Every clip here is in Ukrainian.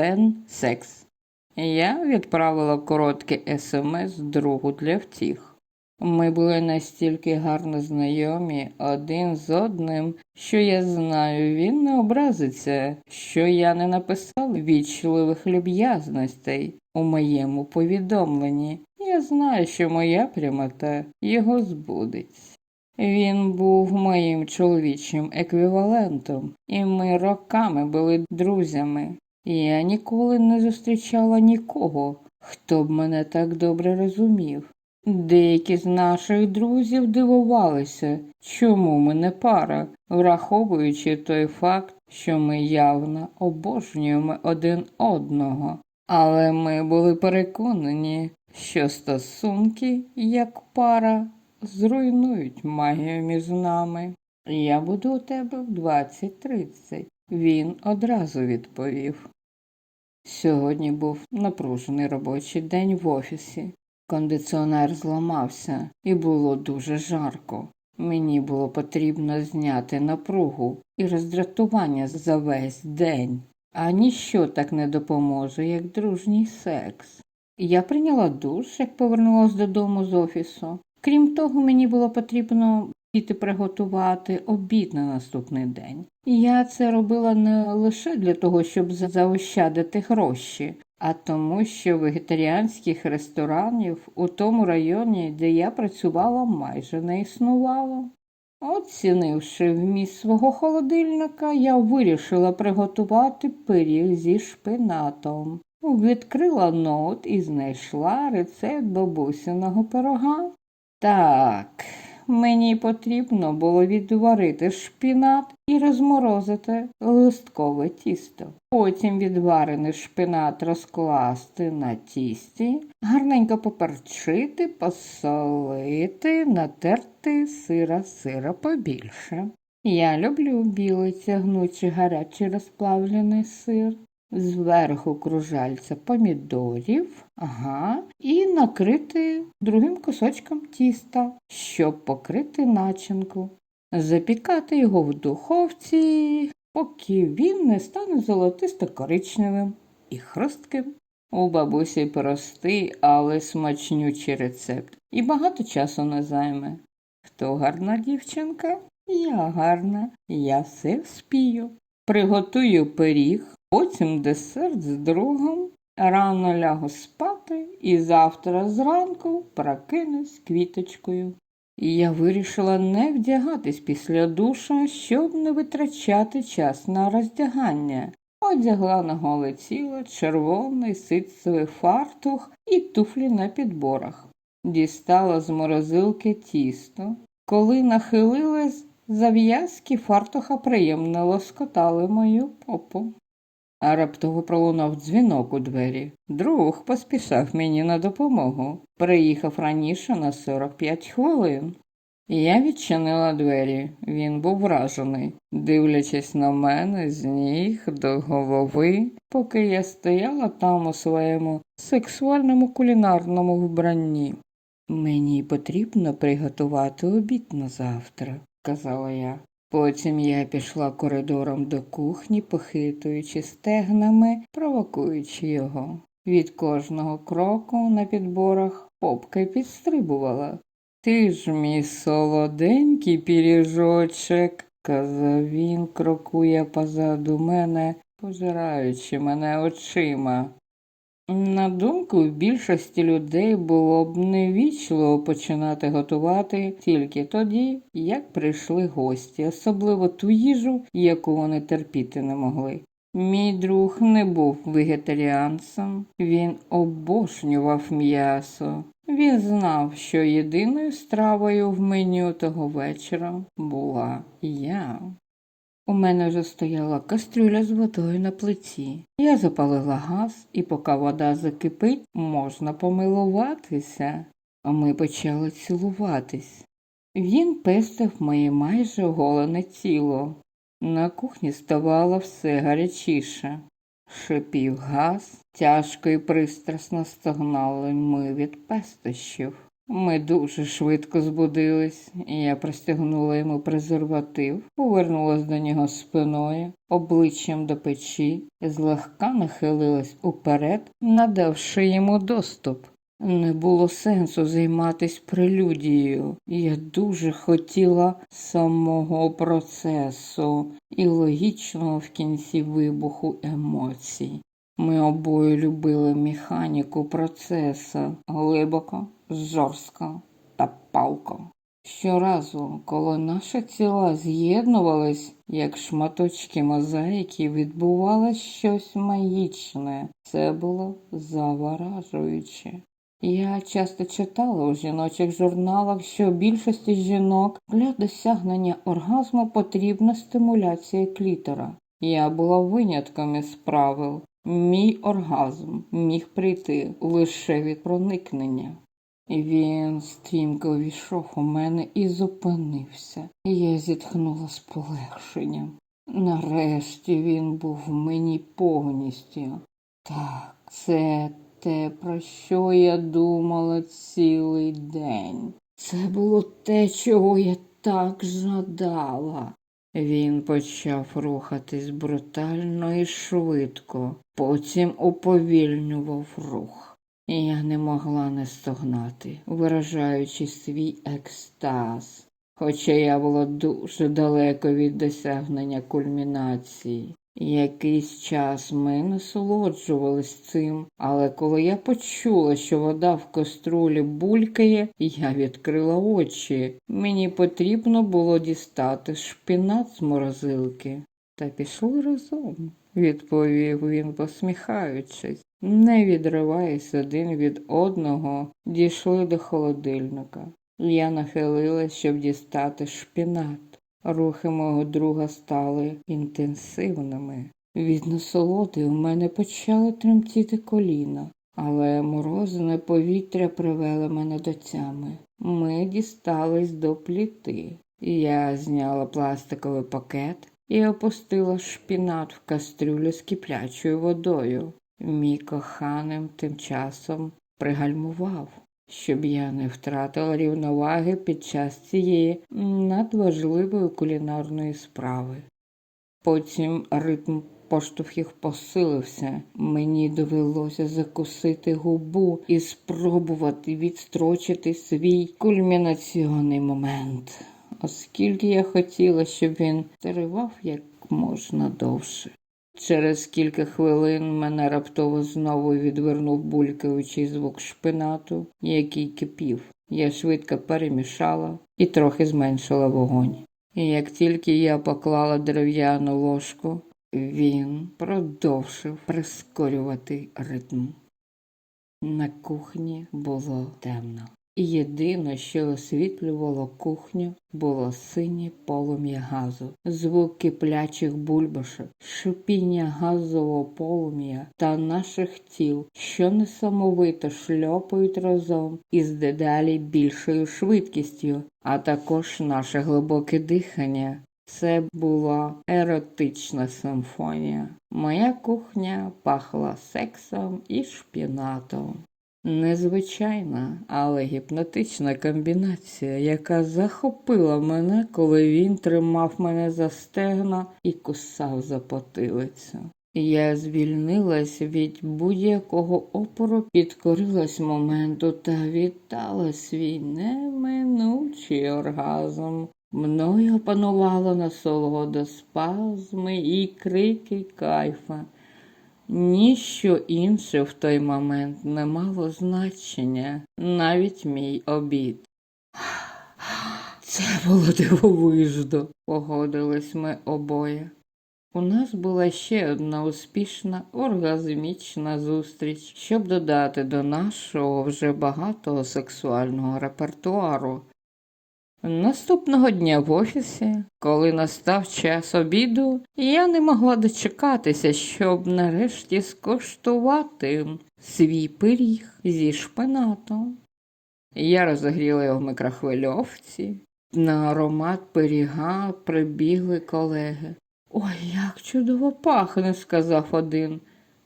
Пен секс. Я відправила коротке смс другу для втіх. Ми були настільки гарно знайомі один з одним, що я знаю, він не образиться, що я не написав вічливих люб'язностей у моєму повідомленні. Я знаю, що моя прямота його збудеться. Він був моїм чоловічим еквівалентом, і ми роками були друзями. Я ніколи не зустрічала нікого, хто б мене так добре розумів. Деякі з наших друзів дивувалися, чому ми не пара, враховуючи той факт, що ми явно обожнюємо один одного. Але ми були переконані, що стосунки як пара зруйнують магію між нами. Я буду у тебе в 20.30. Він одразу відповів. Сьогодні був напружений робочий день в офісі. Кондиціонер зламався і було дуже жарко. Мені було потрібно зняти напругу і роздратування за весь день, а ніщо так не допоможе, як дружній секс. Я прийняла душ, як повернулася додому з офісу. Крім того, мені було потрібно піти приготувати обід на наступний день. Я це робила не лише для того, щоб заощадити гроші, а тому, що вегетаріанських ресторанів у тому районі, де я працювала, майже не існувало. Оцінивши вміст свого холодильника, я вирішила приготувати пиріг зі шпинатом. Відкрила ноут і знайшла рецепт бабусиного пирога. Так, мені потрібно було відварити шпінат і розморозити листкове тісто. Потім відварений шпинат розкласти на тісті, гарненько поперчити, посолити, натерти сира сира побільше. Я люблю білий тягнучий гарячий розплавлений сир. Зверху кружальця помідорів, ага, і накрити другим кусочком тіста, щоб покрити начинку. Запікати його в духовці, поки він не стане золотисто-коричневим і хрустким. У бабусі простий, але смачнючий рецепт. І багато часу не займе. Хто гарна дівчинка? Я гарна, я все вспію. Приготую пиріг, потім десерт з другом. Рано лягу спати і завтра зранку прокинусь квіточкою. І я вирішила не вдягатись після душа, щоб не витрачати час на роздягання. Одягла на голе тіло червоний ситцевий фартух і туфлі на підборах. Дістала з морозилки тісто. Коли нахилилась, зав'язки фартуха приємно лоскотали мою попу. А раптово пролунав дзвінок у двері. Друг поспішав мені на допомогу. Приїхав раніше на 45 хвилин. Я відчинила двері. Він був вражений, дивлячись на мене з ніг до голови, поки я стояла там у своєму сексуальному кулінарному вбранні. Мені потрібно приготувати обід на завтра, казала я. Потім я пішла коридором до кухні, похитуючи стегнами, провокуючи його. Від кожного кроку на підборах попка підстрибувала. Ти ж мій солоденький піріжочок, казав він, крокує позаду мене, пожираючи мене очима. На думку більшості людей було б невічливо починати готувати тільки тоді, як прийшли гості, особливо ту їжу, яку вони терпіти не могли. Мій друг не був вегетаріанцем, він обожнював м'ясо. Він знав, що єдиною стравою в меню того вечора була я. У мене вже стояла кастрюля з водою на плиті. Я запалила газ, і поки вода закипить, можна помилуватися. А ми почали цілуватись. Він пестив моє майже оголене тіло. На кухні ставало все гарячіше. Шипів газ, тяжко і пристрасно стогнали ми від пестощів. Ми дуже швидко збудились, і я простягнула йому презерватив, повернулась до нього спиною, обличчям до печі, і злегка нахилилась уперед, надавши йому доступ. Не було сенсу займатись прелюдією. Я дуже хотіла самого процесу і логічного в кінці вибуху емоцій. Ми обоє любили механіку процесу глибоко, жорстко та палко. Щоразу, коли наші тіла з'єднувались, як шматочки мозаїки, відбувалось щось магічне. Це було заворажуюче. Я часто читала у жіночих журналах, що більшості жінок для досягнення оргазму потрібна стимуляція клітора. Я була винятком із правил. Мій оргазм міг прийти лише від проникнення. Він стрімко увійшов у мене і зупинився. Я зітхнула з полегшенням. Нарешті він був в мені повністю. Так, це те, про що я думала цілий день. Це було те, чого я так жадала. Він почав рухатись брутально і швидко, потім уповільнював рух. Я не могла не стогнати, виражаючи свій екстаз, хоча я була дуже далеко від досягнення кульмінації. Якийсь час ми насолоджувались цим, але коли я почула, що вода в каструлі булькає, я відкрила очі. Мені потрібно було дістати шпінат з морозилки. Та пішли разом, відповів він, посміхаючись. Не відриваясь один від одного, дійшли до холодильника. Я нахилилась, щоб дістати шпінат. Рухи мого друга стали інтенсивними. Від насолоди у мене почали тремтіти коліна, але морозне повітря привело мене до тями. Ми дістались до пліти. Я зняла пластиковий пакет і опустила шпінат в кастрюлю з киплячою водою. Мій коханим тим часом пригальмував, щоб я не втратила рівноваги під час цієї надважливої кулінарної справи. Потім ритм поштовхів посилився. Мені довелося закусити губу і спробувати відстрочити свій кульмінаціонний момент, оскільки я хотіла, щоб він тривав як можна довше. Через кілька хвилин мене раптово знову відвернув булькаючий звук шпинату, який кипів. Я швидко перемішала і трохи зменшила вогонь. І як тільки я поклала дерев'яну ложку, він продовжив прискорювати ритм. На кухні було темно. Єдине, що освітлювало кухню, було синє полум'я газу, звук киплячих бульбашок, шипіння газового полум'я та наших тіл, що несамовито шльопають разом із дедалі більшою швидкістю, а також наше глибоке дихання. Це була еротична симфонія. Моя кухня пахла сексом і шпінатом. Незвичайна, але гіпнотична комбінація, яка захопила мене, коли він тримав мене за стегна і кусав за потилицю. Я звільнилась від будь-якого опору, підкорилась моменту та вітала свій неминучий оргазм. Мною опанувало насолода спазми і крики кайфа. Ніщо інше в той момент не мало значення, навіть мій обід. Це було дивовижно, погодились ми обоє. У нас була ще одна успішна оргазмічна зустріч, щоб додати до нашого вже багатого сексуального репертуару. Наступного дня в офісі, коли настав час обіду, я не могла дочекатися, щоб нарешті скуштувати свій пиріг зі шпинатом. Я розогріла його в микрохвильовці. На аромат пиріга прибігли колеги. Ой, як чудово пахне, сказав один.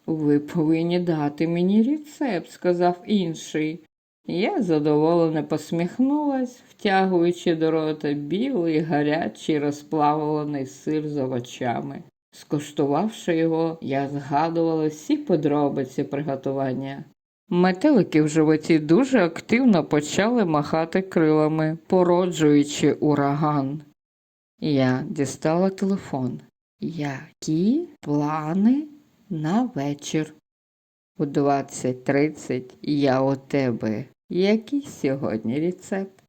Ви повинні дати мені рецепт, сказав інший. Я задоволено посміхнулась, втягуючи до рота білий гарячий розплавлений сир з овочами. Скуштувавши його, я згадувала всі подробиці приготування. Метелики в животі дуже активно почали махати крилами, породжуючи ураган. Я дістала телефон. Які плани на вечір? У 20.30 я у тебе. Який сьогодні рецепт?